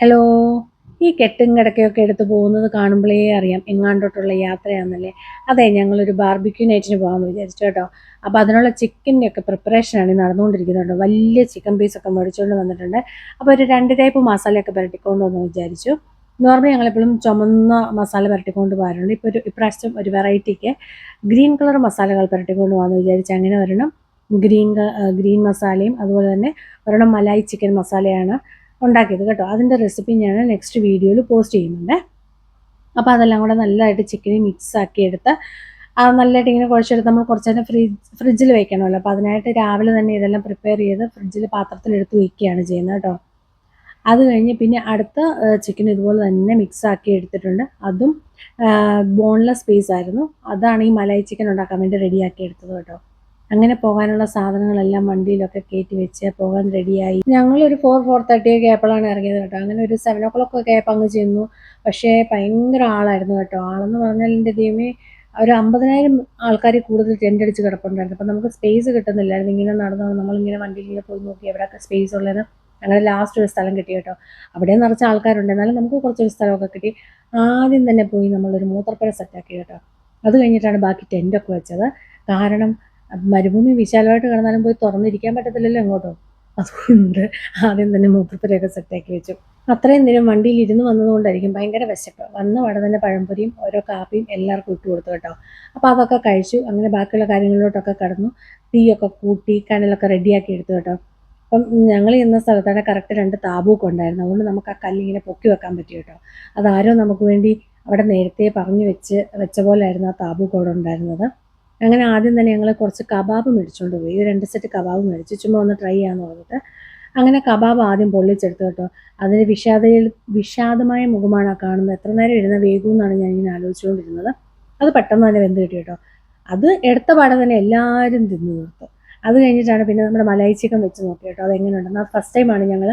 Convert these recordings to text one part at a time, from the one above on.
Hello ഈ കെട്ടും കിടക്കയൊക്കെ എടുത്ത് പോകുന്നത് കാണുമ്പോഴേ അറിയാം എങ്ങാണ്ടോട്ടുള്ള യാത്രയാണെന്നല്ലേ അതെ ഞങ്ങളൊരു ബാർബിക്യൂ നൈറ്റിന് പോകാമെന്ന് വിചാരിച്ചു കേട്ടോ. അപ്പോൾ അതിനുള്ള ചിക്കന്റെ ഒക്കെ പ്രിപ്പറേഷനാണ് നടന്നുകൊണ്ടിരിക്കുന്നത് വലിയ ചിക്കൻ പീസൊക്കെ മേടിച്ചുകൊണ്ട് വന്നിട്ടുണ്ട്. അപ്പോൾ ഒരു രണ്ട് ടൈപ്പ് മസാലയൊക്കെ പുരട്ടിക്കൊണ്ട് വന്നു വിചാരിച്ചു. നോർമലി ഞങ്ങളെപ്പോഴും ചുമന്ന മസാല പുരട്ടിക്കൊണ്ട് പോകാറുണ്ട്. ഇപ്പോൾ ഒരു ഇപ്രാവശ്യം ഒരു വെറൈറ്റിക്ക് ഗ്രീൻ കളർ മസാലകൾ പുരട്ടിക്കൊണ്ട് പോകാമെന്ന് വിചാരിച്ചു അങ്ങനെ ഒരെണ്ണം ഗ്രീൻ ഗ്രീൻ മസാലയും അതുപോലെ തന്നെ ഒരെണ്ണം മലായി ചിക്കൻ മസാലയാണ് ഉണ്ടാക്കിയത് കേട്ടോ. അതിന്റെ റെസിപ്പി ഞാൻ നെക്സ്റ്റ് വീഡിയോയിൽ പോസ്റ്റ് ചെയ്യുന്നുണ്ട്. അപ്പോൾ അതെല്ലാം കൂടെ നല്ലതായിട്ട് ചിക്കനെ മിക്സ് ആക്കി എടുത്ത് അത് നല്ലതായിട്ട് ഇങ്ങനെ കുഴച്ചെടുത്ത് നമ്മൾ കുറച്ച് നേരം ഫ്രിഡ്ജ് ഫ്രിഡ്ജിൽ വെക്കണമല്ലോ. അപ്പോൾ അതിനായിട്ട് രാവിലെ തന്നെ ഇതെല്ലാം പ്രിപ്പയർ ചെയ്ത് ഫ്രിഡ്ജിൽ പാത്രത്തിലെടുത്ത് വയ്ക്കുകയാണ് ചെയ്യുന്നത് കേട്ടോ. അത് കഴിഞ്ഞ് പിന്നെ അടുത്ത ചിക്കൻ ഇതുപോലെ തന്നെ മിക്സ് ആക്കി എടുത്തിട്ടുണ്ട്. അതും ബോൺലെസ് പീസ് ആയിരുന്നു. അതാണ് ഈ മലായി ചിക്കൻ ഉണ്ടാക്കാൻ വേണ്ടി റെഡിയാക്കി എടുത്തത് കേട്ടോ. അങ്ങനെ പോകാനുള്ള സാധനങ്ങളെല്ലാം വണ്ടിയിലൊക്കെ കയറ്റി വെച്ച് പോകാൻ റെഡിയായി ഞങ്ങളൊരു ഫോർ ഫോർ തേർട്ടി ഒക്കെ ആയപ്പോഴാണ് ഇറങ്ങിയത് കേട്ടോ. അങ്ങനെ ഒരു സെവൻ ഓ ക്ലോക്ക് ഒക്കെ ആയപ്പോൾ അങ്ങ് ചെന്നു. പക്ഷേ ഭയങ്കര ആളായിരുന്നു കേട്ടോ. ആളെന്ന് പറഞ്ഞാൽ എന്റെ ദൈവമേ ഒരു അമ്പതിനായിരം ആൾക്കാർ കൂടുതൽ ടെന്റ് അടിച്ച് കിടപ്പുണ്ടായിരുന്നു. അപ്പം നമുക്ക് സ്പേസ് കിട്ടുന്നില്ലായിരുന്നു. ഇങ്ങനെ നടന്നു നമ്മളിങ്ങനെ വണ്ടിയിൽ പോയി നോക്കി എവിടെയൊക്കെ സ്പേസ് ഉള്ളത് അങ്ങനെ ലാസ്റ്റ് ഒരു സ്ഥലം കിട്ടി കേട്ടോ. അവിടെ നിറച്ച ആൾക്കാരുണ്ട്. എന്നാലും നമുക്ക് കുറച്ചൊരു സ്ഥലമൊക്കെ കിട്ടി. ആദ്യം തന്നെ പോയി നമ്മളൊരു മൂത്രപ്പുര സെറ്റാക്കി കേട്ടോ. അത് കഴിഞ്ഞിട്ടാണ് ബാക്കി ടെന്റൊക്കെ വെച്ചത്. കാരണം മരുഭൂമി വിശാലമായിട്ട് കിടന്നാലും പോയി തുറന്നിരിക്കാൻ പറ്റത്തില്ലല്ലോ എങ്ങോട്ടോ. അതുകൊണ്ട് ആദ്യം തന്നെ മൂത്രപ്പുരയൊക്കെ സെറ്റാക്കി വെച്ചു. അത്രയും നേരം വണ്ടിയിൽ ഇരുന്ന് വന്നതുകൊണ്ടായിരിക്കും ഭയങ്കര വിശപ്പ്. വന്ന വട തന്നെ പഴംപൊരിയും ഓരോ കാപ്പിയും എല്ലാവർക്കും ഇട്ട് കൊടുത്തു കേട്ടോ. അപ്പോൾ അതൊക്കെ കഴിച്ചു. അങ്ങനെ ബാക്കിയുള്ള കാര്യങ്ങളിലോട്ടൊക്കെ കടന്നു. തീയൊക്കെ കൂട്ടി കനലൊക്കെ റെഡിയാക്കി എടുത്തു കേട്ടോ. അപ്പം ഞങ്ങൾ ഇന്ന സ്ഥലത്താണ് കറക്റ്റ് രണ്ട് താബൂക്ക് ഉണ്ടായിരുന്നു അതുകൊണ്ട് നമുക്ക് ആ കല്ലിങ്ങനെ പൊക്കി വെക്കാൻ പറ്റി കേട്ടോ. അതാരോ നമുക്ക് വേണ്ടി അവിടെ നേരത്തെ പറഞ്ഞു വെച്ച് വെച്ച പോലെ ആയിരുന്നു ആ താബൂക്ക് അവിടെ ഉണ്ടായിരുന്നത്. അങ്ങനെ ആദ്യം തന്നെ ഞങ്ങൾ കുറച്ച് കബാബ് മേടിച്ചുകൊണ്ട് പോയി. രണ്ട് സെറ്റ് കബാബ് മേടിച്ചു ചുമ്മാ ഒന്ന് ട്രൈ ചെയ്യാമെന്ന് പറഞ്ഞിട്ട്. അങ്ങനെ കബാബ് ആദ്യം പൊള്ളിച്ചെടുത്തു കേട്ടോ. അതിന് വിഷാദയിൽ വിഷാദമായ മുഖമാണ് കാണുന്നത്. എത്ര നേരം ഇരുന്ന വേഗം എന്നാണ് ഞാൻ ഇങ്ങനെ ആലോചിച്ചുകൊണ്ടിരുന്നത്. അത് പെട്ടെന്ന് തന്നെ വെന്ത് കിട്ടി കേട്ടോ. അത് എടുത്ത പാടെ തന്നെ എല്ലാവരും തിന്നു തീർത്തു. അത് കഴിഞ്ഞിട്ടാണ് പിന്നെ നമ്മുടെ മലായി ചിക്കൻ വെച്ച് നോക്കി കേട്ടോ. അത് എങ്ങനെയുണ്ടെന്ന് ഫസ്റ്റ് ടൈമാണ് ഞങ്ങൾ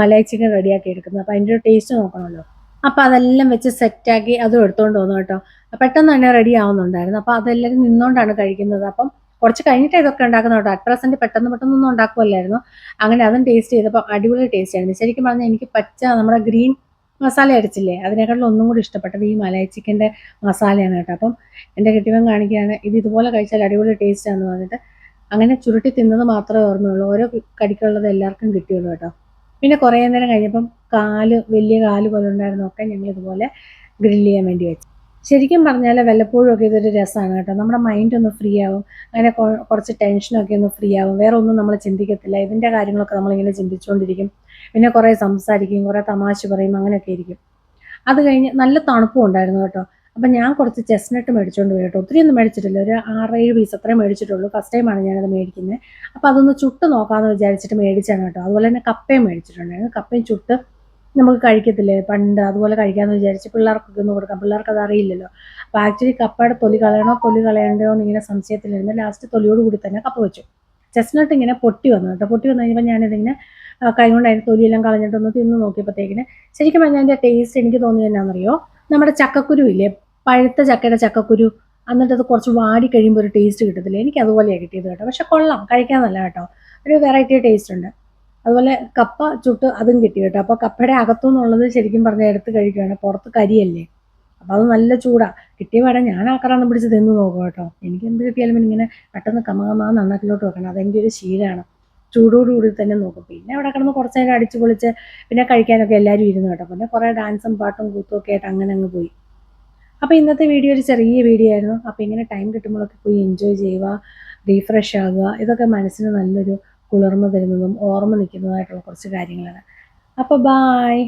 മലായി ചിക്കൻ റെഡിയാക്കി എടുക്കുന്നത്. അപ്പോൾ അതിന്റെ ഒരു ടേസ്റ്റ് നോക്കണമല്ലോ. അപ്പോൾ അതെല്ലാം വെച്ച് സെറ്റാക്കി അതും എടുത്തുകൊണ്ട് വന്നു കേട്ടോ. പെട്ടെന്ന് തന്നെ റെഡി ആവുന്നുണ്ടായിരുന്നു. അപ്പോൾ അതെല്ലാവരും നിന്നുകൊണ്ടാണ് കഴിക്കുന്നത്. അപ്പം കുറച്ച് കഴിഞ്ഞിട്ട് ഇതൊക്കെ ഉണ്ടാക്കുന്ന കേട്ടോ. അറ്റ് പ്രസന്റ് പെട്ടെന്ന് പെട്ടെന്നൊന്നും ഉണ്ടാക്കുമല്ലായിരുന്നു അങ്ങനെ അതും ടേസ്റ്റ് ചെയ്തപ്പോൾ അടിപൊളി ടേസ്റ്റ് ആയിരുന്നു. ശരിക്കും പറഞ്ഞാൽ എനിക്ക് പച്ച നമ്മുടെ ഗ്രീൻ മസാല അടിച്ചില്ലേ അതിനേക്കാളും ഒന്നും കൂടി ഇഷ്ടപ്പെട്ടത് ഈ മലായി ചിക്കന്റെ മസാലയാണ് കേട്ടോ. അപ്പം എന്റെ കെട്ടിവൻ കാണിക്കുകയാണ് ഇത് ഇതുപോലെ കഴിച്ചാൽ അടിപൊളി ടേസ്റ്റ് ആണെന്ന് പറഞ്ഞിട്ട്. അങ്ങനെ ചുരുട്ടി തിന്നത് മാത്രമേ ഓർമ്മയുള്ളൂ. ഓരോ കടിക്കുള്ളത് എല്ലാവർക്കും കിട്ടിയുള്ളൂ കേട്ടോ. പിന്നെ കുറേ നേരം കഴിഞ്ഞപ്പം കാൽ വലിയ കാൽ പോലെ ഉണ്ടായിരുന്നൊക്കെ ഞങ്ങൾ ഇതുപോലെ ഗ്രില്ല് ചെയ്യാൻ വേണ്ടി വെച്ചു. ശരിക്കും പറഞ്ഞാൽ വല്ലപ്പോഴും ഒക്കെ ഇതൊരു രസമാണ് കേട്ടോ. നമ്മുടെ മൈൻഡ് ഒന്ന് ഫ്രീ ആവും. അങ്ങനെ കുറച്ച് ടെൻഷനൊക്കെ ഒന്ന് ഫ്രീ ആവും. വേറെ ഒന്നും നമ്മൾ ചിന്തിക്കത്തില്ല. ഇതിന്റെ കാര്യങ്ങളൊക്കെ നമ്മളിങ്ങനെ ചിന്തിച്ചുകൊണ്ടിരിക്കും പിന്നെ കുറേ സംസാരിക്കും കുറേ തമാശ പറയും അങ്ങനെയൊക്കെ ഇരിക്കും. അത് കഴിഞ്ഞ് നല്ല തണുപ്പും ഉണ്ടായിരുന്നു കേട്ടോ. അപ്പം ഞാൻ കുറച്ച് ചെസ്നട്ട് മേടിച്ചുകൊണ്ട് പോയി കേട്ടോ. ഒത്തിരി ഒന്നും മേടിച്ചിട്ടില്ല. ഒരു ആറേഴ് പീസ് അത്രയും മേടിച്ചിട്ടുള്ളൂ. ഫസ്റ്റ് ടൈമാണ് ഞാനത് മേടിക്കുന്നത് അപ്പോൾ അതൊന്ന് ചുട്ട് നോക്കാമെന്ന് വിചാരിച്ചിട്ട് മേടിച്ചാണ് കേട്ടോ. അതുപോലെ തന്നെ കപ്പയും മേടിച്ചിട്ടുണ്ടായിരുന്നു. കപ്പയും ചുട്ട് നമുക്ക് കഴിക്കത്തില്ലേ? പണ്ട് അതുപോലെ കഴിക്കാമെന്ന് വിചാരിച്ച് പിള്ളേർക്കൊക്കെ ഒന്ന് കൊടുക്കാം. പിള്ളേർക്ക് അത് അറിയില്ലല്ലോ. അപ്പോൾ ആക്ച്വലി കപ്പയുടെ തൊലി കളയണോ തൊലി കളയണ്ടോ എന്ന് ഇങ്ങനെ സംശയത്തിലിരുന്ന് ലാസ്റ്റ് തൊലിയോട് കൂടി തന്നെ കപ്പ വെച്ചു. ചെസ്നട്ട് ഇങ്ങനെ പൊട്ടി വന്നു കേട്ടോ. പൊട്ടി വന്നു കഴിഞ്ഞപ്പോൾ ഞാനിതിങ്ങനെ കൈകൊണ്ട് അതിന്റെ തൊലിയെല്ലാം കളഞ്ഞിട്ടൊന്ന് തിന്ന് നോക്കിയപ്പോഴത്തേക്കിന് ശരിക്കും പറഞ്ഞാൽ അതിന്റെ ടേസ്റ്റ് എനിക്ക് തോന്നിയത് എന്നാണെന്നറിയോ നമ്മുടെ ചക്കക്കുരു ഇല്ലേ? പഴുത്ത ചക്കയുടെ ചക്കക്കുരു എന്നിട്ട് അത് കുറച്ച് വാടി കഴിയുമ്പോൾ ഒരു ടേസ്റ്റ് കിട്ടത്തില്ല. എനിക്ക് അതുപോലെയാണ് കിട്ടിയത് കേട്ടോ. പക്ഷെ കൊള്ളാം. കഴിക്കാൻ നല്ല കേട്ടോ. ഒരു വെറൈറ്റി ടേസ്റ്റ് ഉണ്ട്. അതുപോലെ കപ്പ ചുട്ട് അതും കിട്ടി കേട്ടോ. അപ്പോൾ കപ്പയുടെ അകത്തുനിന്നുള്ളത് ശരിക്കും പറഞ്ഞാൽ എടുത്ത് കഴിക്കുകയാണ് പുറത്ത് കരിയല്ലേ. അപ്പോൾ അത് നല്ല ചൂടാണ് കിട്ടിയ പാടെ ഞാൻ ആക്കറാന്ന് പിടിച്ച് തിന്ന് നോക്കും കേട്ടോ. എനിക്ക് എന്ത് കിട്ടിയാലും ഇങ്ങനെ പെട്ടെന്ന് കമകമാ നന്നാക്കിലോട്ട് വെക്കണം. അതെന്റെ ഒരു ശീലമാണ് ചൂടോടുകൂടി തന്നെ നോക്കും. പിന്നെ അവിടെ കിടന്ന് കുറച്ച് നേരം അടിച്ച് പൊളിച്ച് പിന്നെ കഴിക്കാനൊക്കെ എല്ലാവരും ഇരുന്നു കേട്ടോ. പിന്നെ കുറേ ഡാൻസും പാട്ടും കൂത്തും ഒക്കെ ആയിട്ട് അങ്ങനെ അങ്ങ് പോയി. അപ്പോൾ ഇന്നത്തെ വീഡിയോ ഒരു ചെറിയ വീഡിയോ ആയിരുന്നു. അപ്പോൾ ഇങ്ങനെ ടൈം കിട്ടുമ്പോഴൊക്കെ പോയി എൻജോയ് ചെയ്യുക റീഫ്രഷ് ആകുക. ഇതൊക്കെ മനസ്സിന് നല്ലൊരു കുളിർമ തരുന്നതും ഓർമ്മ നിൽക്കുന്നതായിട്ടുള്ള കുറച്ച് കാര്യങ്ങളാണ്. അപ്പോൾ ബായ്